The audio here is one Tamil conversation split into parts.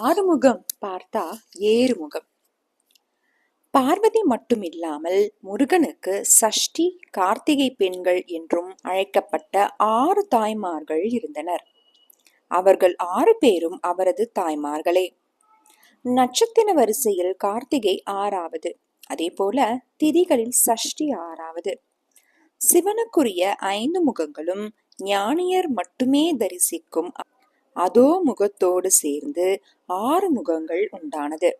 ஆறுமுகம் பார்த்தா ஏறுமுகம். பார்வதி மட்டுமில்லாமல் முருகனுக்கு சஷ்டி கார்த்திகை பெண்கள் என்றும் அழைக்கப்பட்ட ஆறு தாய்மார்கள் இருந்தனர். அவர்கள் ஆறு பேரும் அவரது தாய்மார்களே. நட்சத்திர வரிசையில் கார்த்திகை ஆறாவது அதே போல திதிகளில் சஷ்டி ஆறாவது. சிவனுக்குரிய ஐந்து முகங்களும் ஞானியர் மட்டுமே தரிசிக்கும் அதோ முகத்தோடு சேர்ந்து ஆறு முகங்கள் உண்டானது.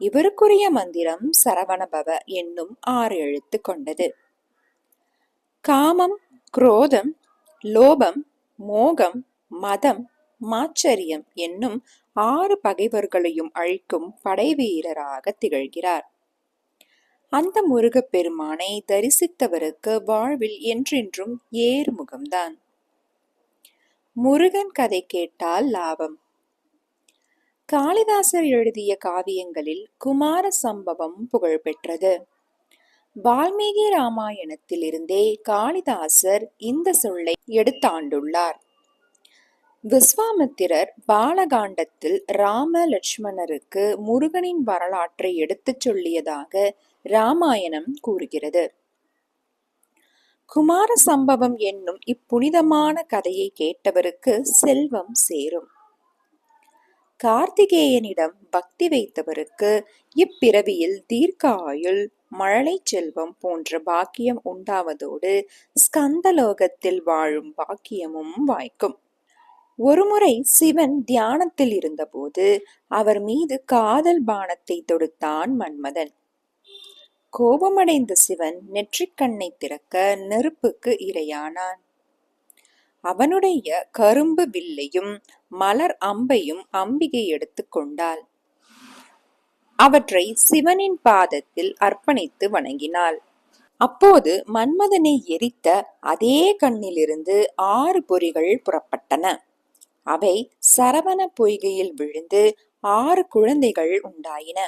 இவருக்குரிய மந்திரம் சரவணபவ என்னும் ஆறு எழுத்து கொண்டது. காமம் குரோதம் லோபம் மோகம் மதம் மாச்சரியம் என்னும் ஆறு பகைவர்களையும் அழிக்கும் படைவீரராக திகழ்கிறார். அந்த முருகப்பெருமானை தரிசித்தவருக்கு வாழ்வில் என்றென்றும் ஏறு முகம்தான் முருகன் கதை கேட்டால் லாபம். காளிதாசர் எழுதிய காவியங்களில் குமார சம்பவம் புகழ்பெற்றது. வால்மீகி ராமாயணத்தில் இருந்தே காளிதாசர் இந்த சொல்லை எடுத்தாண்டுள்ளார். விஸ்வாமித்திரர் பாலகாண்டத்தில் ராம லட்சுமணருக்கு முருகனின் வரலாற்றை எடுத்துச் சொல்லியதாக ராமாயணம் கூறுகிறது. குமார சம்பவம் என்னும் இப்புனிதமான கதையை கேட்டவருக்கு செல்வம் சேரும். கார்த்திகேயனிடம் பக்தி வைத்தவருக்கு இப்பிறவியில் தீர்க்க ஆயுள் மழலை செல்வம் போன்ற பாக்கியம் உண்டாவதோடு ஸ்கந்தலோகத்தில் வாழும் பாக்கியமும் வாய்க்கும். ஒருமுறை சிவன் தியானத்தில் இருந்தபோது அவர் மீது காதல் பானத்தை தொடுத்தான் மன்மதன். கோபமடைந்த சிவன் நெற்றிக்கண்ணை திறக்க நெருப்புக்கு இரையானான். அவனுடைய கரும்பு வில்லையும் மலர் அம்பையும் அம்பிகை எடுத்துக்கொண்டாள் அவற்றை சிவனின் பாதத்தில் அர்ப்பணித்து வணங்கினாள். அப்போது மன்மதனை எரித்த அதே கண்ணிலிருந்து ஆறு பொறிகள் புறப்பட்டன. அவை சரவண பொய்கையில் விழுந்து ஆறு குழந்தைகள் உண்டாயின.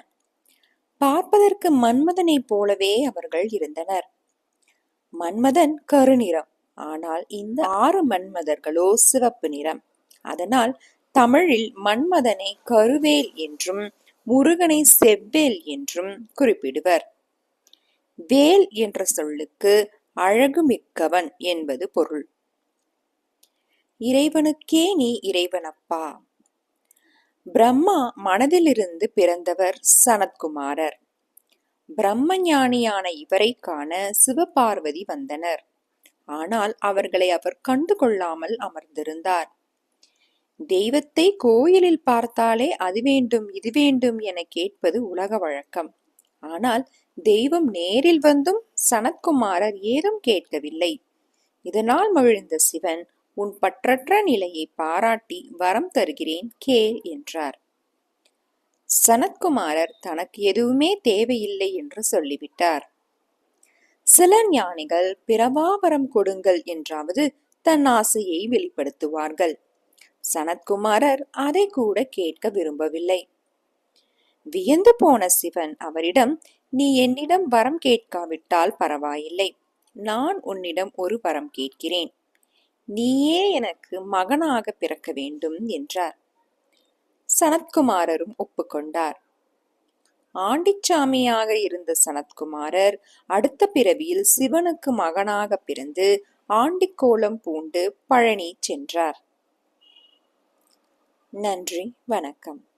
பார்ப்பதற்கு மன்மதனைப் போலவே அவர்கள் இருந்தனர். மன்மதன் கருநிறம். ஆனால் இந்த ஆறு மன்மதர்களோ சிவப்பு நிறம். அதனால் தமிழில் மன்மதனை கருவேல் என்றும் முருகனை செவ்வேல் என்றும் குறிப்பிடுவர். வேல் என்ற சொல்லுக்கு அழகு மிக்கவன் என்பது பொருள். இறைவனுக்கே நீ இறைவனப்பா. பிரம்மா மனதிலிருந்து பிறந்தவர் சனத்குமாரர். பிரம்ம ஞானியான இவரை காண சிவபார்வதி வந்தனர். ஆனால் அவர்களை அவர் கண்டு கொள்ளாமல் அமர்ந்திருந்தார். தெய்வத்தை கோயிலில் பார்த்தாலே அது வேண்டும் இது வேண்டும் என கேட்பது உலக வழக்கம். ஆனால் தெய்வம் நேரில் வந்தும் சனத்குமாரர் ஏதும் கேட்கவில்லை. இதனால் மகிழ்ந்த சிவன் உன் பற்றற்ற நிலையை பாராட்டி வரம் தருகிறேன் கேள் என்றார். சனத்குமாரர் தனக்கு எதுவுமே தேவையில்லை என்று சொல்லிவிட்டார். சில ஞானிகள் பிரபாவரம் கொடுங்கள் என்றாவது தன் ஆசையை வெளிப்படுத்துவார்கள். சனத்குமாரர் அதை கூட கேட்க விரும்பவில்லை. வியந்து போன சிவன் அவரிடம் நீ என்னிடம் வரம் கேட்காவிட்டால் பரவாயில்லை. நான் உன்னிடம் ஒரு வரம் கேட்கிறேன். நீயே எனக்கு மகனாக பிறக்க வேண்டும் என்றார். சனத்குமாரரும் ஒப்புக்கொண்டார். ஆண்டிச்சாமியாக இருந்த சனத்குமாரர் அடுத்த பிறவியில் சிவனுக்கு மகனாக பிறந்து ஆண்டிக்கோலம் பூண்டு பழனி சென்றார். நன்றி வணக்கம்.